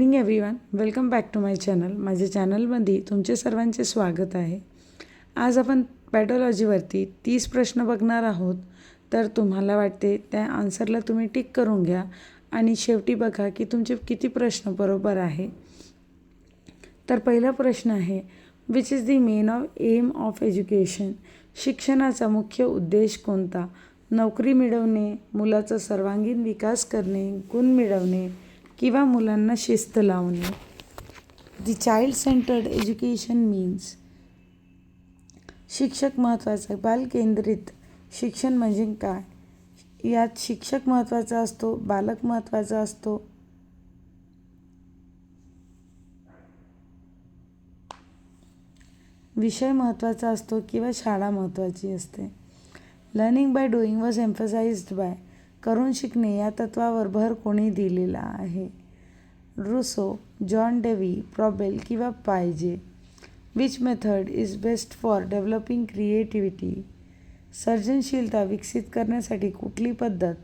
Morning everyone welcome back to my channel माझ्या चॅनलमध्ये तुमचे सर्वांचे स्वागत आहे. आज आपण पॅटॉलॉजीवरती तीस प्रश्न बघणार आहोत. तर तुम्हाला वाटते त्या आन्सरला तुम्ही टिक करून घ्या आणि शेवटी बघा की तुमचे किती प्रश्न बरोबर आहे. तर पहिला प्रश्न आहे which is the main of aim of education शिक्षणाचा मुख्य उद्देश कोणता? नोकरी मिळवणे मुलाचा सर्वांगीण विकास करणे गुण मिळवणे किंवा मुलांना शिस्त लावणे. The child centred education means शिक्षक महत्त्वाचा बालकेंद्रित शिक्षण म्हणजे काय? यात शिक्षक महत्त्वाचा असतो बालक महत्त्वाचा असतो. विषय महत्त्वाचा असतो किंवा शाळा महत्त्वाची असते. Learning by doing was emphasized by करून शिकणे या तत्वावर भर कोणी दिलेला आहे. रुसो जॉन डेवी प्रॉबेल किंवा पाहिजे which method is best for developing creativity? सर्जनशीलता विकसित करण्यासाठी कुठली पद्धत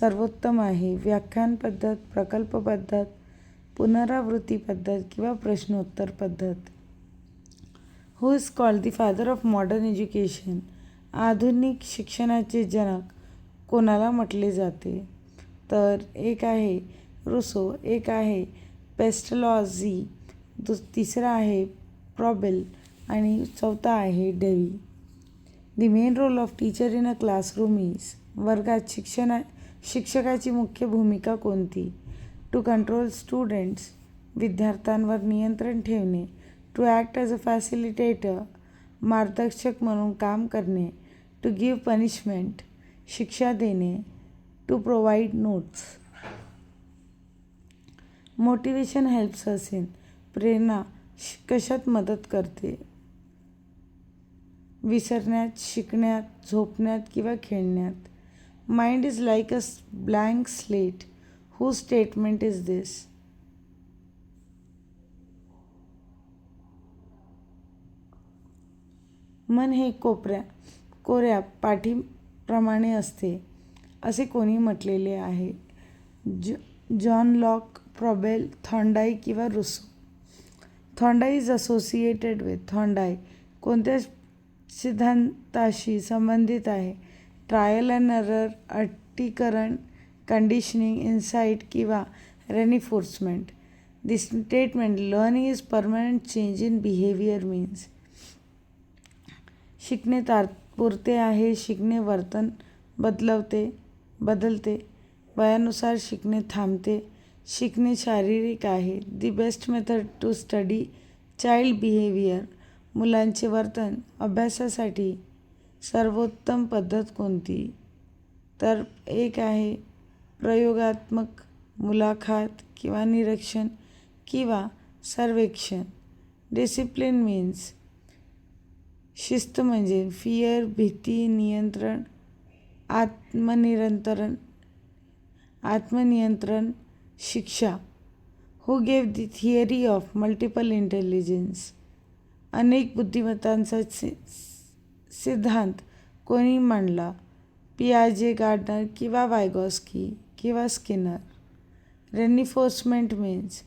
सर्वोत्तम आहे? व्याख्यान पद्धत प्रकल्प पद्धत पुनरावृत्ती पद्धत किंवा प्रश्नोत्तर पद्धत? Who is called the father of modern education आधुनिक शिक्षणाचे जनक कोणाला म्हटले जाते? तर एक आहे रुसो एक आहे पेस्टलॉझी दुस तिसरा आहे प्रॉबेल आणि चौथा आहे Dewey. The main role of teacher in a classroom is वर्गात शिक्षणा शिक्षकाची मुख्य भूमिका कोणती? टू कंट्रोल स्टुडंट्स विद्यार्थ्यांवर नियंत्रण ठेवणे. To act as a facilitator मार्गदर्शक म्हणून काम करणे. टू गिव्ह पनिशमेंट शिक्षा देणे to provide notes motivation helps असेल प्रेरणा कशात मदत करते? विसरण्यात शिकण्यात झोपण्यात किंवा खेळण्यात. Mind is like a blank slate who statement is this मन हे कोपऱ्या कोऱ्या प्रमाणे असते असे कोणी म्हटलेले आहे. ज जॉन लॉक प्रॉबेल थॉन्डाई किंवा Rousseau. Thorndike is associated with Thorndike कोणत्या सिद्धांताशी संबंधित आहे? ट्रायल अँड एरर अट्टीकरण कंडिशनिंग इन्साईट किंवा reinforcement. This statement learning is permanent change in behaviour means. शिकणे पुरते आहे शिकणे वर्तन बदलवते बदलते. वयानुसार शिकणे थांबते. शिकणे शारीरिक आहे. The best method to study child behaviour मुलांचे वर्तन अभ्यासासाठी सर्वोत्तम पद्धत कोणती? तर एक आहे प्रयोगात्मक मुलाखत किंवा निरीक्षण किंवा सर्वेक्षण. डिसिप्लिन मीन्स शिस्त म्हणजे फियर भीती नियंत्रण आत्मनिरंतरण आत्मनियंत्रण शिक्षा. Who gave the theory of multiple intelligence अनेक बुद्धिमत्तांचा सि सिद्धांत कोणी मांडला? पियाजे गार्डनर किंवा वायगॉस्की किंवा स्किनर रेनिफोर्समेंट मीन्स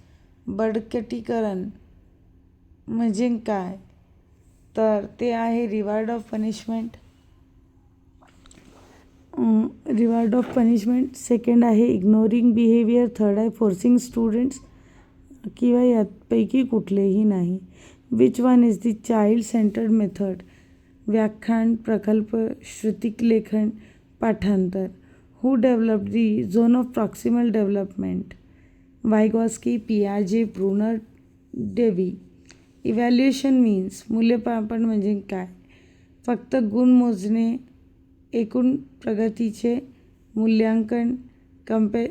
बडकटीकरण म्हणजे काय? तर ते आहे reward of punishment reward of punishment second आहे इग्नोरिंग बिहेवियर थर्ड आहे फोर्सिंग स्टुडंट्स किंवा यापैकी कुठलेही नाही. Which one is the child centred method व्याख्यान प्रकल्प श्रुतिक लेखन पाठांतर. Who develop the zone of proximal development Vygotsky पियाजे Bruner Dewey. Evaluation means मूल्यमापन म्हणजे काय? फक्त गुण मोजणे एकूण प्रगतीचे मूल्यांकन कम्पे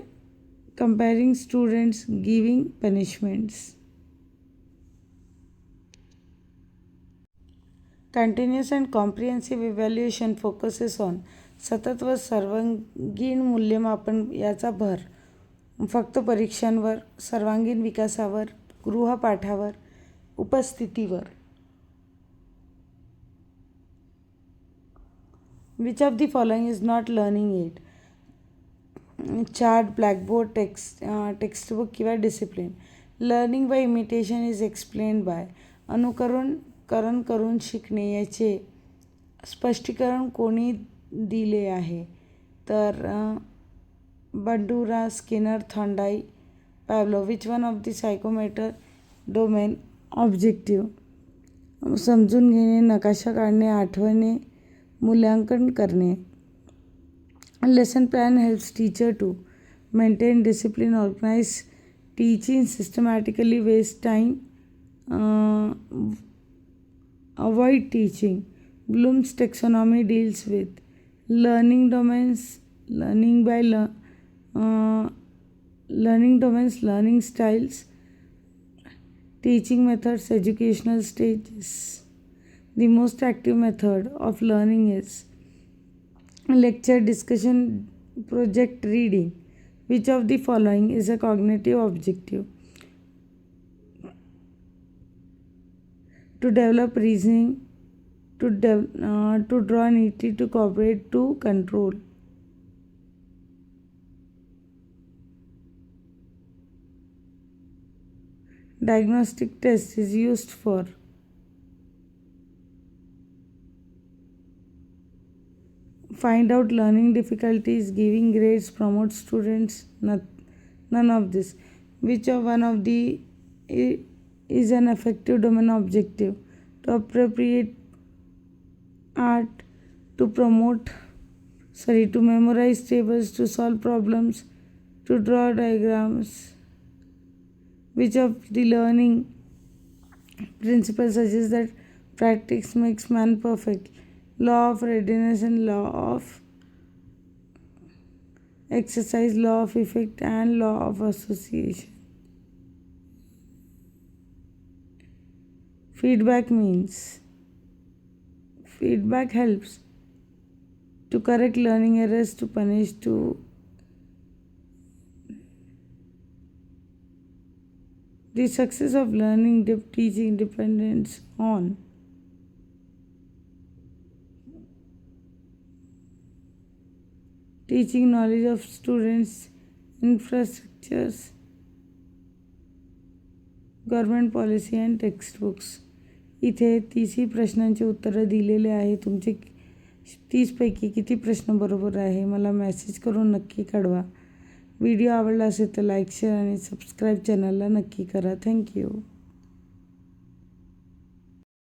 comparing students giving punishments continuous and comprehensive evaluation focuses on सतत व सर्वांगीण मूल्यमापन याचा भर. फक्त परीक्षांवर सर्वांगीण विकासावर गृहपाठावर उपस्थितीवर. Which of the following is not learning it chart blackboard text textbook किंवा discipline learning by imitation is explain by अनुकरण करण करून शिकणे याचे स्पष्टीकरण कोणी दिले आहे? तर Bandura Skinner Thorndike Pavlov which one of the psychomotor domain objective. समजून घेणे नकाशा काढणे आठवणे मूल्यांकन करणे. Lesson plan helps teacher to maintain discipline organise teaching systematically waste time avoid teaching. Bloom's taxonomy deals with learning domains learning by learning domains learning styles teaching methods, educational stages. The most active method of learning is lecture, discussion, project, reading. Which of the following is a cognitive objective? to develop reasoning, to, dev- uh, to draw neatly, to cooperate, to control. Diagnostic test is used for find out learning difficulties, giving grades, promote students, not, none of this. Which of one of the is an effective domain objective to appropriate art to promote sorry to memorize tables to solve problems to draw diagrams which of the learning principles suggests that practice makes man perfect? Law of readiness and law of exercise law of effect and law of association. Feedback means feedback helps to correct learning errors, to punish, to the success of learning de- teaching depends on teaching knowledge of students, infrastructures, government policy and textbooks इथे तीसही प्रश्नांची उत्तरं दिलेले आहे तुमचे तीसपैकी किती प्रश्न बरोबर आहे मला मेसेज करून नक्की कळवा व्हिडिओ आवडला असेल तर लाईक शेअर आणि सबस्क्राईब चॅनलला नक्की करा. थँक्यू